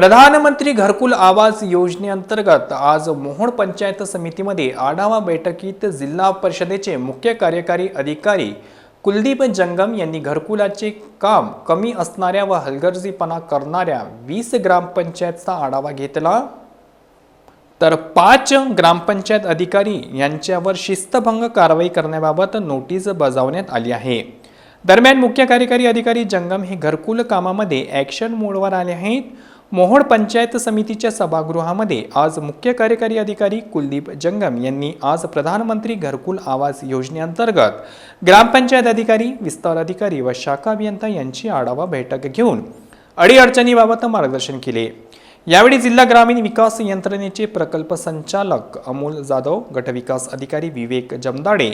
प्रधानमंत्री घरकुल आवास योजनेअंतर्गत आज मोहोळ पंचायत समितीमध्ये आढावा बैठकीत जिल्हा परिषदेचे मुख्य कार्यकारी अधिकारी कुलदीप जंगम यांनी घरकुलाचे काम कमी असणाऱ्या व हलगर्जीपणा करणाऱ्या वीस ग्रामपंचायतचा आढावा घेतला. तर पाच ग्रामपंचायत अधिकारी यांच्यावर शिस्तभंग कारवाई करण्याबाबत नोटीस बजावण्यात आली आहे. दरम्यान मुख्य कार्यकारी अधिकारी जंगम हे घरकुल कामामध्ये ॲक्शन मोडवर आले आहेत. मोहोळ पंचायत समितीच्या सभागृहामध्ये आज मुख्य कार्यकारी अधिकारी कुलदीप जंगम यांनी आज प्रधानमंत्री घरकुल आवास योजनेअंतर्गत ग्रामपंचायत अधिकारी विस्तार अधिकारी व शाखा अभियंता यांची आढावा बैठक घेऊन अडीअडचणीबाबत मार्गदर्शन केले. यावेळी जिल्हा ग्रामीण विकास यंत्रणेचे प्रकल्प संचालक अमोल जाधव गटविकास अधिकारी विवेक जमदाडे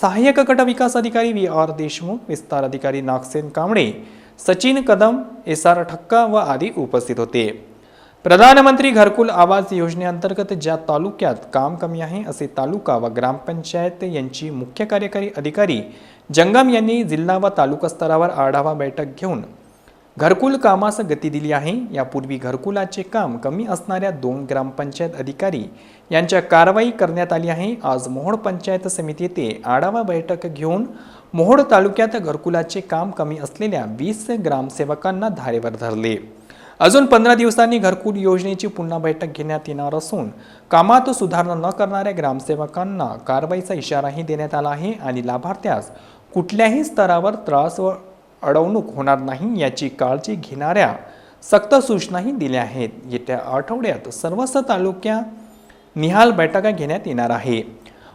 सहाय्यक गटविकास अधिकारी व्ही आर देशमुख विस्तार अधिकारी नागसेन कांबळे सचिन कदम एस आर ठक्का व आदी उपस्थित होते. प्रधानमंत्री घरकुल आवास योजनेअंतर्गत ज्या तालुक्यात काम कमी आहे असे तालुका व ग्रामपंचायत यांची मुख्य कार्यकारी अधिकारी जंगम यांनी जिल्हा व तालुका स्तरावर आढावा बैठक घेऊन घरकुल कामास गती दिली आहे. यापूर्वी घरकुलाचे काम कमी असणाऱ्या दोन ग्रामपंचायत अधिकारी यांच्या कारवाई करण्यात आली आहे. आज मोहोळ पंचायत समिती येथे आढावा बैठक घेऊन मोहोळ तालुक्यात घरकुलाचे काम कमी असलेल्या वीस ग्रामसेवकांना धारेवर धरले. अजून पंधरा दिवसांनी घरकुल योजनेची पुन्हा बैठक घेण्यात येणार असून कामात सुधारणा न करणाऱ्या ग्रामसेवकांना कारवाईचा इशाराही देण्यात आला आहे आणि लाभार्थ्यास कुठल्याही स्तरावर त्रास व अडवणूक होणार नाही याची काळजी घेणाऱ्या सक्त सूचनाही दिल्या आहेत. येत्या आठवड्यात सर्वच तालुक्या निहाल बैठका घेण्यात येणार आहे.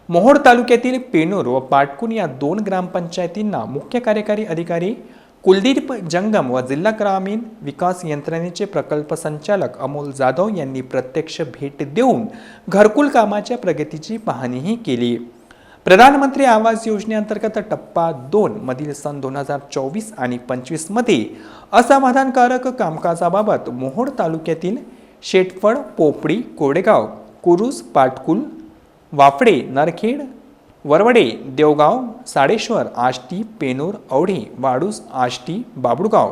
मोहोळ तालुक्यातील पेनूर व पाटकुन या दोन ग्रामपंचायतींना मुख्य कार्यकारी अधिकारी कुलदीप जंगम व जिल्हा ग्रामीण विकास यंत्रणेचे प्रकल्प संचालक अमोल जाधव यांनी प्रत्यक्ष भेट देऊन घरकुल कामाच्या प्रगतीची पाहणीही केली. प्रधानमंत्री आवास योजनेअंतर्गत टप्पा दोन मधील सन दोन हजार चोवीस आणि पंचवीसमध्ये असमाधानकारक कामकाजाबाबत मोहोळ तालुक्यातील शेटफळ पोपडी कोडेगाव कुरुस पाटकुल वाफडे नरखेड वरवडे देवगाव साडेश्वर आष्टी पेनूर औढे वाडूस आष्टी बाबुडगाव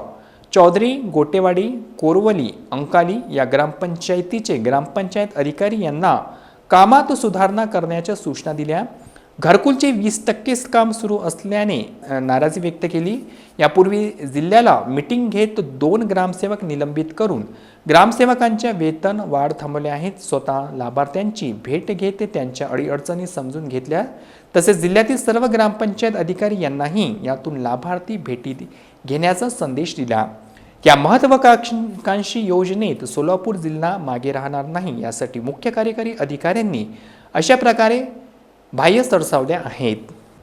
चौधरी गोटेवाडी कोरवली अंकाली या ग्रामपंचायतीचे ग्रामपंचायत अधिकारी यांना कामात सुधारणा करण्याच्या सूचना दिल्या. घरकुलचे वीस टक्केच काम सुरू असल्याने नाराजी व्यक्त केली. यापूर्वी जिल्ह्याला मिटिंग घेत दोन ग्रामसेवक निलंबित करून ग्रामसेवकांच्या वेतन वाढ थांबवले आहेत स्वतः लाभार्थ्यांची भेट घेत त्यांच्या अडीअडचणी समजून घेतल्या. तसेच जिल्ह्यातील सर्व ग्रामपंचायत अधिकारी यांनाही यातून लाभार्थी भेटी घेण्याचा संदेश दिला. या महत्वाकांक्षी योजनेत सोलापूर जिल्हा मागे राहणार नाही यासाठी मुख्य कार्यकारी अधिकाऱ्यांनी अशा प्रकारे बाह्य सरसावल्या आहेत.